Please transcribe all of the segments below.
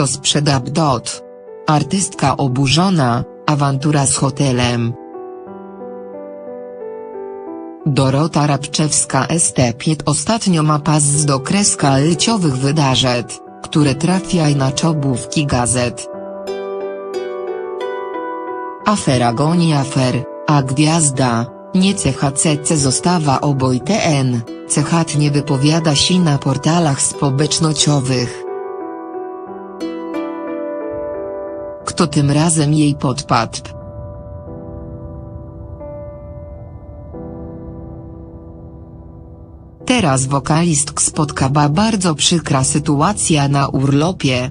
Kto sprzeda bdot? Artystka oburzona, awantura z hotelem. Dorota Rabczewska Estepiet ostatnio ma pas do kreska lciowych wydarzeń, które trafia na czobówki gazet. Afera goni afer, a gwiazda, nie CHCC zostawa oboj TN, CHT nie wypowiada się na portalach społecznościowych. Kto tym razem jej podpadł? Teraz wokalistk spotkała bardzo przykra sytuacja na urlopie.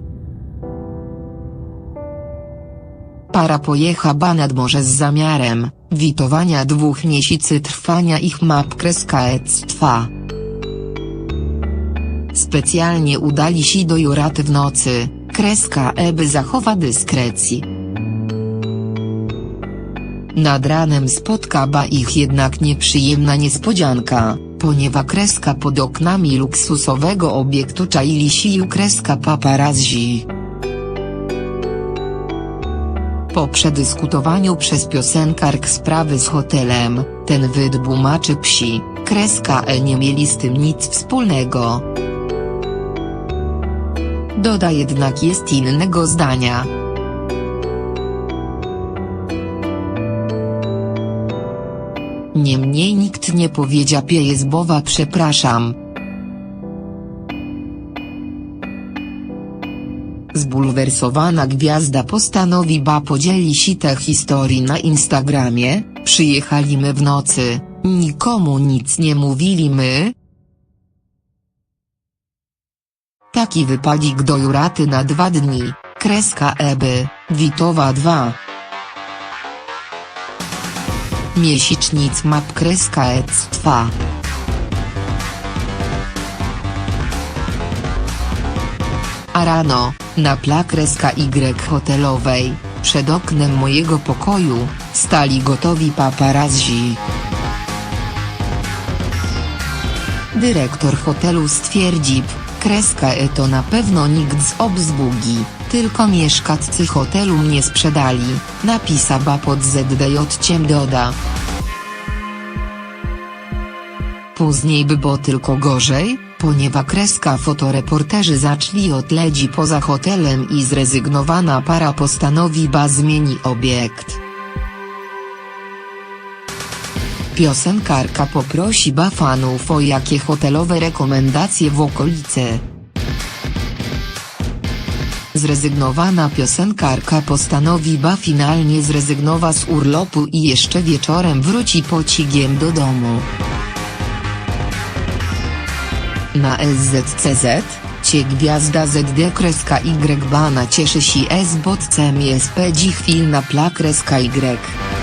Para pojechała nad morze z zamiarem witowania dwóch miesięcy trwania ich map kreskaectwa. Specjalnie udali się do Juraty w nocy, kreska Eby zachowa dyskrecji. Nad ranem spotkała ich jednak nieprzyjemna niespodzianka, ponieważ kreska pod oknami luksusowego obiektu czaili się kreska paparazzi. Po przedyskutowaniu przez piosenkark sprawy z hotelem, ten wydbumaczy psi, kreska E nie mieli z tym nic wspólnego. Doda jednak jest innego zdania. Niemniej nikt nie powiedział Piejezbowa przepraszam. Zbulwersowana gwiazda postanowi ba podzieli się tę historii na Instagramie, przyjechaliśmy w nocy, nikomu nic nie mówiliśmy. Taki wypadzik do Juraty na dwa dni, kreska Eby, Witowa 2. Miesięcznic map kreska ectwa. A rano, na plakreska Y hotelowej, przed oknem mojego pokoju, stali gotowi paparazzi. Dyrektor hotelu stwierdzi, kreska E to na pewno nikt z obsługi, tylko mieszkańcy hotelu mnie sprzedali, napisała pod ZDJ doda. Później by było tylko gorzej, ponieważ kreska fotoreporterzy zaczęli odledzi poza hotelem i zrezygnowana para postanowi ba zmieni obiekt. Piosenkarka poprosi fanów o jakie hotelowe rekomendacje w okolicy. Zrezygnowana piosenkarka postanowi ba finalnie zrezygnowa z urlopu i jeszcze wieczorem wróci pociągiem do domu. Na SZCZ, cie gwiazda ZD kreska Y bana cieszy się z bodcem jest chwil na pla kreska Y.